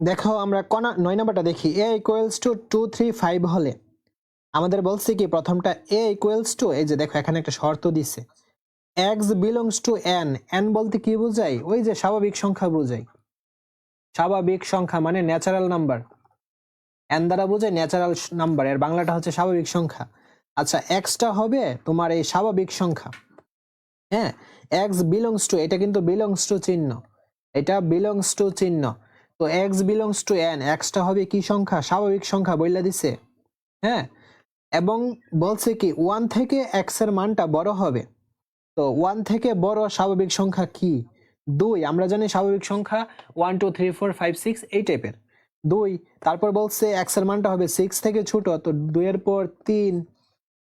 দেখো, আমরা কনা নয় নাম্বারটা দেখি। A equals to two three five হলে আমাদের বলছে কি, প্রথমটা এ ইকুয়ালস টু এই যে দেখো, এখানে একটা শর্ত দিছে। X belongs to N N বলতে কি বোঝায়? ওই যে স্বাভাবিক সংখ্যা বোঝায়। স্বাভাবিক সংখ্যা মানে ন্যাচারাল নাম্বার এন দ্বারা বোঝায় ন্যাচারাল নাম্বার এর বাংলাটা হচ্ছে স্বাভাবিক সংখ্যা। আচ্ছা এক্সটা হবে তোমার এই স্বাভাবিক সংখ্যা। হ্যাঁ এক্স বিলংস টু এটা কিন্তু বিলংস টু চিহ্ন। এটা বিলংস টু চিহ্ন। তো এক্স বিলংস টু এন এক্সটা হবে কি সংখ্যা? স্বাভাবিক সংখ্যা বইলা দিছে। হ্যাঁ? এবং বলছে কি ওয়ান থেকে এক্সের মানটা বড় হবে। তো ওয়ান থেকে বড় স্বাভাবিক সংখ্যা কি? দুই। আমরা জানি স্বাভাবিক সংখ্যা one two three four five six এই টাইপের দুই। তারপর বলছে এক্সের মানটা হবে সিক্স থেকে ছোট, তো দুইয়ের পর তিন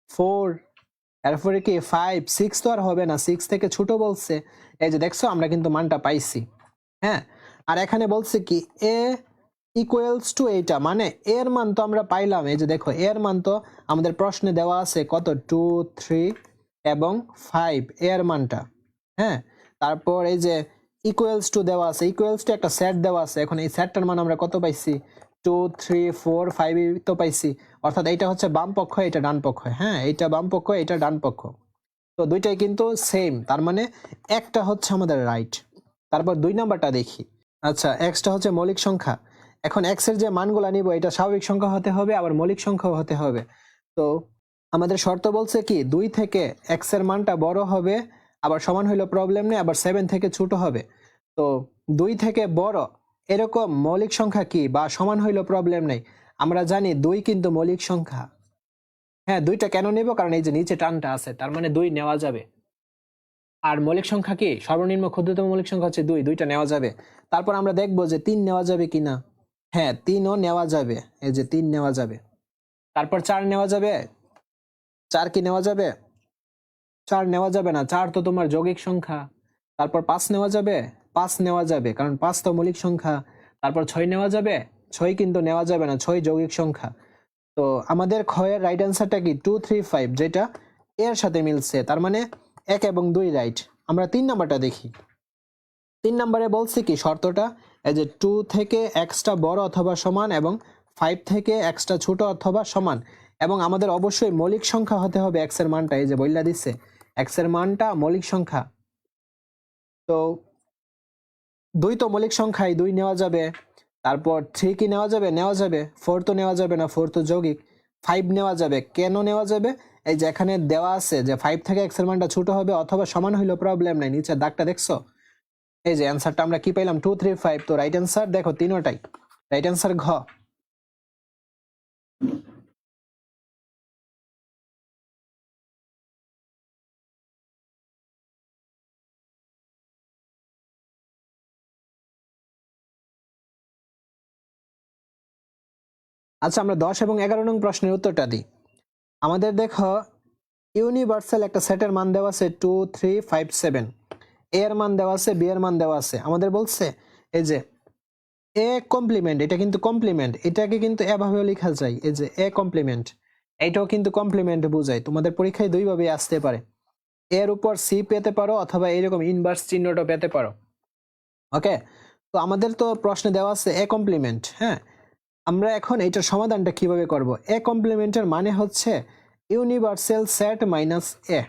ফোর এরপরে কি ফাইভ সিক্স তো আর হবে না। সিক্স থেকে ছোট বলছে। এই যে দেখছ, আমরা কিন্তু মানটা পাইছি। হ্যাঁ? আর এখানে বলছে কি এ ইকুয়ালস টু এইটা মানে এর মান তো আমরা পাইলাম, এই যে দেখো, এর মান তো আমাদের প্রশ্নে দেওয়া আছে কত? টু থ্রি এবং ফাইভ এর মানটা হ্যাঁ? তারপর এই যে ইকুয়ালস টু দেওয়া আছে ইকুয়ালস টু একটা সেট দেওয়া আছে, এখন এই সেটটার মান আমরা কত পাইছি? টু থ্রি ফোর ফাইভ তো পাইছি, অর্থাৎ এইটা হচ্ছে বাম পক্ষ এটা ডান পক্ষ হ্যাঁ? এইটা বাম পক্ষ এটা ডান পক্ষ, তো দুইটাই কিন্তু সেম তার মানে একটা হচ্ছে আমাদের রাইট তারপর দুই নাম্বারটা দেখি আচ্ছা এক্সটা হচ্ছে মৌলিক সংখ্যা। এখন এক্সের যে মানগুলা নিব, এটা স্বাভাবিক সংখ্যা হতে হবে, আবার মৌলিক সংখ্যাও হতে হবে। তো, আমাদের শর্ত বলছে কি, দুই থেকে এক্সের মানটা বড় হবে, আবার সমান হইল প্রবলেম নেই, আবার সেভেন থেকে ছোট হবে। তো, দুই থেকে বড়, এরকম মৌলিক সংখ্যা কি, বা সমান হইল প্রবলেম নেই? আমরা জানি দুই কিন্তু মৌলিক সংখ্যা। হ্যাঁ দুইটা কেন নেব? কারণ এই যে নিচে টানটা আছে, তার মানে দুই নেওয়া যাবে। আর মৌলিক সংখ্যা কি? সর্বনিম্ন ক্ষুদ্রতম মৌলিক সংখ্যা হচ্ছে দুই, দুইটা নেওয়া যাবে। তারপর আমরা দেখব যে তিন নেওয়া যাবে কিনা। হ্যাঁ তিনও নেওয়া যাবে। এই যে তিন নেওয়া যাবে। তারপর চার নেওয়া যাবে। চার কি নেওয়া যাবে? চার নেওয়া যাবে না। চার তো তোমার যৌগিক সংখ্যা। তারপর পাঁচ নেওয়া যাবে? পাঁচ নেওয়া যাবে, কারণ পাঁচ তো মৌলিক সংখ্যা। তারপর ছয় নেওয়া যাবে? ছয় কিন্তু নেওয়া যাবে না, ছয় যৌগিক সংখ্যা। তো আমাদের ক্ষয়ের রাইট অ্যান্সারটা কি? টু থ্রি ফাইভ যেটা এর সাথে মিলছে। তার মানে এক এবং দুই রাইট। আমরা তিন নাম্বারটা দেখি। তিন নাম্বারে বলছে কি, শর্তটা এই যে টু থেকে এক্সটা বড় অথবা সমান এবং ফাইভ থেকে এক্সটা ছোট অথবা সমান। এবং আমাদের অবশ্যই মৌলিক সংখ্যা হতে হবে এক্সের মানটা, এই যে বইলা দিচ্ছে এক্সের মানটা মৌলিক সংখ্যা। তো দুই তো মৌলিক সংখ্যাই, দুই নেওয়া যাবে। তারপর থ্রি কি নেওয়া যাবে? নেওয়া যাবে। ফোর তো নেওয়া যাবে না ফোর তো যৌগিক। ফাইভ নেওয়া যাবে। কেন নেওয়া যাবে? এই যে এখানে দেওয়া আছে যে ফাইভ থেকে এক্সের মানটা ছোট হবে অথবা সমান হইলেও প্রবলেম নাই। নিচে দাগটা দেখছ? এই যে অ্যান্সারটা আমরা কি পাইলাম? টু থ্রি ফাইভ তো রাইট অ্যান্সার দেখো তিনোটাই। রাইট অ্যান্সার ঘ। আচ্ছা আমরা দশ এবং এগারো নং প্রশ্নের উত্তরটা দিই। আমাদের দেখো ইউনিভার্সাল একটা সেটের মান দেওয়া আছে two three five seven A এর মান দেওয়া আছে বি এর মান দেওয়া আছে। আমাদের বলছে এই যে এ কমপ্লিমেন্ট এটা কিন্তু কমপ্লিমেন্ট এটাকে কিন্তু এভাবেও লেখা যায়, এই যে এ কমপ্লিমেন্ট এইটাও কিন্তু কমপ্লিমেন্ট বোঝায়। তোমাদের পরীক্ষায় দুইভাবে আসতে পারে। এর উপর সি পেতে পারো অথবা এরকম ইনভার্স চিহ্নটা পেতে পারো। ওকে তো আমাদের তো প্রশ্নে দেওয়া আছে এ কমপ্লিমেন্ট হ্যাঁ? আমরা এখন এইটার সমাধানটা কীভাবে করব? এ কমপ্লিমেন্টের মানে হচ্ছে ইউনিভার্সাল সেট মাইনাস এ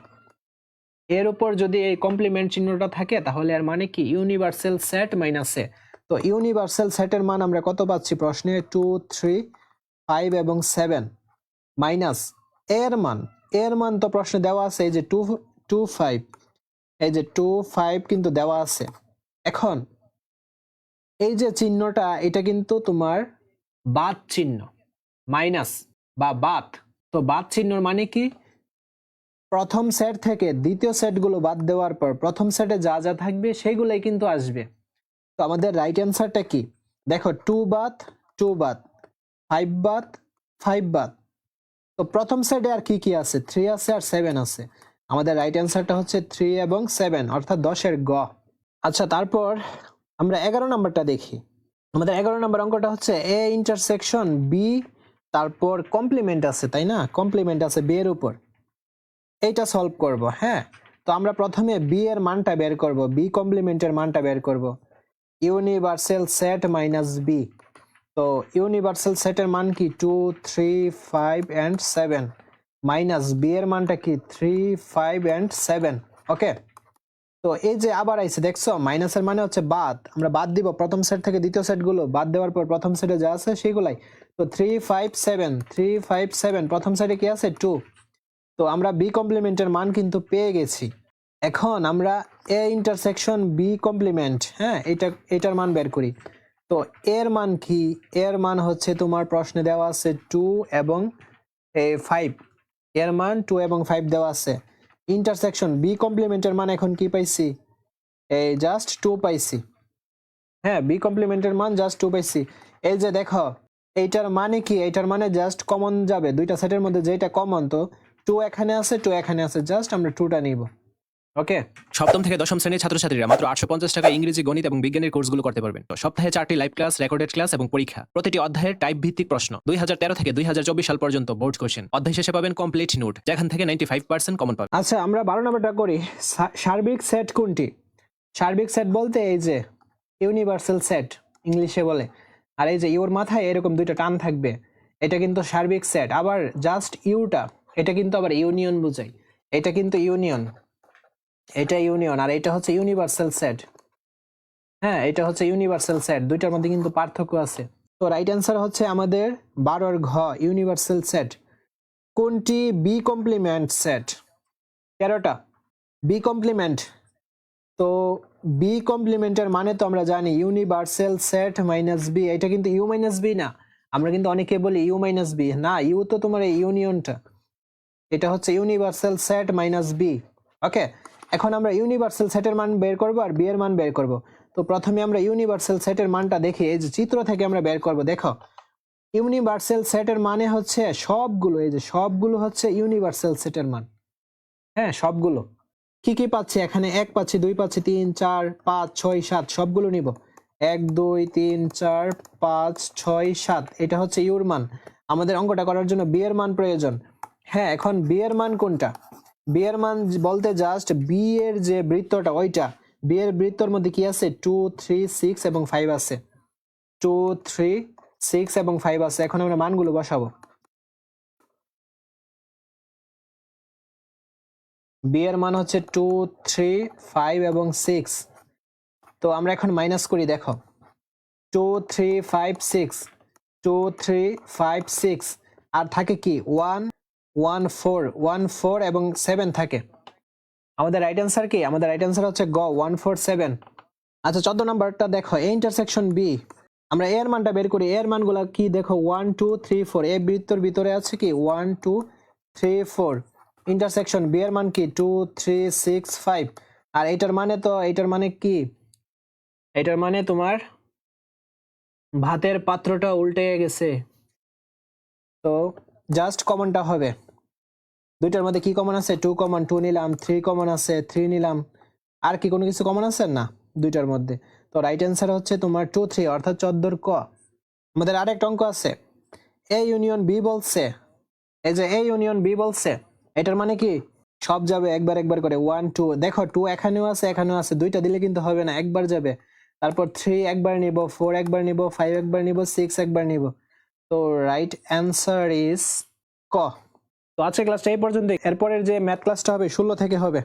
এর উপর যদি এই কমপ্লিমেন্ট চিহ্নটা থাকে, তাহলে এর মানে কি? ইউনিভার্সাল সেট মাইনাস এ তো ইউনিভার্সাল সেটের মান আমরা কত পাচ্ছি? প্রশ্নে টু থ্রি ফাইভ এবং সেভেন মাইনাস এর মান। এর মান তো প্রশ্নে দেওয়া আছে, এই যে টু টু ফাইভ এই যে টু ফাইভ কিন্তু দেওয়া আছে। এখন এই যে চিহ্নটা, এটা কিন্তু তোমার বাদ চিহ্ন, মাইনাস বা বাদ তো বাদ চিহ্নর মানে কি? প্রথম সেট থেকে দ্বিতীয় সেটগুলো বাদ দেওয়ার পর প্রথম সেটে যা যা থাকবে সেগুলোই কিন্তু আসবে। তো আমাদের রাইট অ্যান্সারটা কি? দেখো, টু বাদ টু বাদ ফাইভ বাদ ফাইভ বাদ তো প্রথম সেটে আর কি কি আছে? থ্রি আছে আর সেভেন আছে। আমাদের রাইট অ্যান্সারটা হচ্ছে থ্রি এবং সেভেন, অর্থাৎ দশের গ। আচ্ছা তারপর আমরা এগারো নাম্বারটা দেখি। আমাদের এগারো নম্বর অঙ্কটা হচ্ছে এ ইন্টারসেকশন বি তারপর কমপ্লিমেন্ট আছে, তাই না? কমপ্লিমেন্ট আছে বি এর উপর। এইটা সলভ করব হ্যাঁ? তো আমরা প্রথমে বি এর মানটা বের করব বি কমপ্লিমেন্টের মানটা বের করব। ইউনিভার্সাল সেট মাইনাস বি তো ইউনিভার্সাল সেটের মান কি? Two three five and seven minus B এর মানটা কি? Three five and seven okay তো এই যে আবার আইছে, দেখছ? মাইনাসের মানে হচ্ছে বাদ। আমরা বাদ দিব প্রথম সেট থেকে দ্বিতীয় সেটগুলো বাদ দেওয়ার পর প্রথম সেটে যা আছে সেগুলাই তো three five seven three five seven প্রথম সাইডে কি আছে? টু তো আমরা বি কমপ্লিমেন্টের মান কিন্তু পেয়ে গেছি। এখন আমরা এ ইন্টারসেকশন বি কমপ্লিমেন্ট হ্যাঁ? এটা, এটার মান বের করি। তো এর মান কি? এর মান হচ্ছে তোমার প্রশ্নে দেওয়া আছে টু এবং ফাইভ এর মান টু এবং ফাইভ দেওয়া আছে। ইন্টারসেকশন বি কমপ্লিমেন্টের মান এখন কি পাইছি? এই জাস্ট টু পাইছি। হ্যাঁ বি কমপ্লিমেন্টের মান জাস্ট টু পাইছি। এই যে দেখো, এইটার মানে কি? এইটার মানে জাস্ট কমন যাবে। দুইটা সেটের মধ্যে যেটা কমন তো টু এখানে আছে টু এখানে আছে। জাস্ট আমরা টুটা নিব। ওকে। সপ্তম থেকে দশম শ্রেণির ছাত্রছাত্রীরা মাত্র আটশো পঞ্চাশ টাকা ইংরেজি গণিত এবং বিজ্ঞানের কোর্সগুলো করতে পারবেন। তো সপ্তাহে চারটি লাইভ ক্লাস রেকর্ডেড ক্লাস এবং পরীক্ষা। প্রতিটি অধ্যায়ের টাইপ ভিত্তিক প্রশ্ন। দুই হাজার তেরো থেকে দুই হাজার চব্বিশ সাল পর্যন্ত বোর্ড কোশ্চেন অধ্যায় শেষে পাবেন কমপ্লিট নোট যেখান থেকে নাইনটি ফাইভ পার্সেন্ট কমন পাবেন। আচ্ছা আমরা বারো নম্বরটা করি। সার্বিক সেট কোনটি? সার্বিক সেট বলতে এই যে ইউনিভার্সাল সেট ইংলিশে বলে। আর এই যে ইউর মাথায় এরকম দুইটা টান থাকবে। এটা কিন্তু সার্বিক সেট আবার জাস্ট ইউটা এটা কিন্তু আবার ইউনিয়ন বোঝায়। এটা কিন্তু ইউনিয়ন এটা ইউনিয়ন আর এটা হচ্ছে ইউনিভার্সাল সেট হ্যাঁ এটা হচ্ছে ইউনিভার্সাল সেট দুইটার মধ্যে কিন্তু পার্থক্য আছে। তো রাইট অ্যান্সার হচ্ছে আমাদের বারোর ঘ ইউনিভার্সাল সেট কোনটি বি কমপ্লিমেন্ট সেট তেরোটা। বি কমপ্লিমেন্ট তো বি কমপ্লিমেন্টের মানে তো আমরা জানি ইউনিভার্সাল সেট মাইনাস বি এটা কিন্তু ইউ মাইনাস বি না। আমরা কিন্তু অনেকে বলি ইউ মাইনাস বি না ইউ তো তোমার এই ইউনিয়নটা এটা হচ্ছে universal set minus B okay এখন আমরা ইউনিভার্সাল সেটের মান বের করব আর বি এর মান বের করব। তো প্রথমে আমরা ইউনিভার্সাল সেটের মানটা দেখি, এই যে চিত্র থেকে আমরা বের করব, দেখো। ইউনিভার্সাল সেটের মানে হচ্ছে সবগুলো, এই যে সবগুলো হচ্ছে ইউনিভার্সাল সেটের মান। হ্যাঁ সবগুলো। কি কি পাচ্ছি? এখানে এক পাচ্ছি, দুই পাচ্ছি, তিন, চার, পাঁচ, ছয়, সাত, সবগুলো নিব। এক, দুই, তিন, চার, পাঁচ, ছয়, সাত, এটা হচ্ছে ইউর মান। আমাদের অঙ্কটা করার জন্য বি এর মান প্রয়োজন। হ্যাঁ এখন বি এর মান কোনটা? বি এর মান বলতে জাস্ট বি এর যে বৃত্তটা, ওইটা। বি এর বৃত্তর মধ্যে কি আছে? টু থ্রি সিক্স এবং ফাইভ আছে। টু থ্রি সিক্স এবং ফাইভ আছে। এখন আমরা মানগুলো বসাবো। বি এর মান হচ্ছে টু থ্রি ফাইভ এবং সিক্স তো আমরা এখন মাইনাস করি, দেখো। Two three five six two three five six আর থাকে কি? One one four one four এবং সেভেন থাকে। আমাদের রাইট অ্যান্সার কি? আমাদের রাইট অ্যান্সার হচ্ছে গ, ওয়ান ফোর সেভেন। আচ্ছা চোদ্দ নাম্বারটা দেখো এ ইন্টারসেকশন বি আমরা এর মানটা বের করি এর মানগুলো কি দেখো? One, two, three, four. A বৃত্তর ভিতরে আছে কি? One, two, three, four. Intersection B এর মান কি? Two, three, six, five. আর এটার মানে তো এটার মানে কি? এটার মানে তোমার ভাতের পাত্রটা উল্টে গেছে। তো জাস্ট কমনটা হবে। দুইটার মধ্যে কি কমন আছে? টু কমন টু নিলাম থ্রি কমন আছে থ্রি নিলাম। আর কি কোনো কিছু কমন আছে? না, দুইটার মধ্যে। তো রাইট অ্যান্সার হচ্ছে তোমার টু থ্রি অর্থাৎ চোদ্দোর ক। আমাদের আরেকটা অঙ্ক আছে। এ ইউনিয়ন বি বলছে। এই যে এ ইউনিয়ন বি বলছে, এটার মানে কি? সব যাবে একবার একবার করে। ওয়ান টু দেখো টু এখানেও আছে এখানেও আছে। দুইটা দিলে কিন্তু হবে না, একবার যাবে। তারপর থ্রি একবার নিব ফোর একবার নিব ফাইভ একবার নিব সিক্স একবার নিব। তো রাইট অ্যান্সার ইজ ক। তো আজকে ক্লাসটা এই পর্যন্ত এরপরের যে ম্যাথ ক্লাসটা হবে ষোলো থেকে হবে।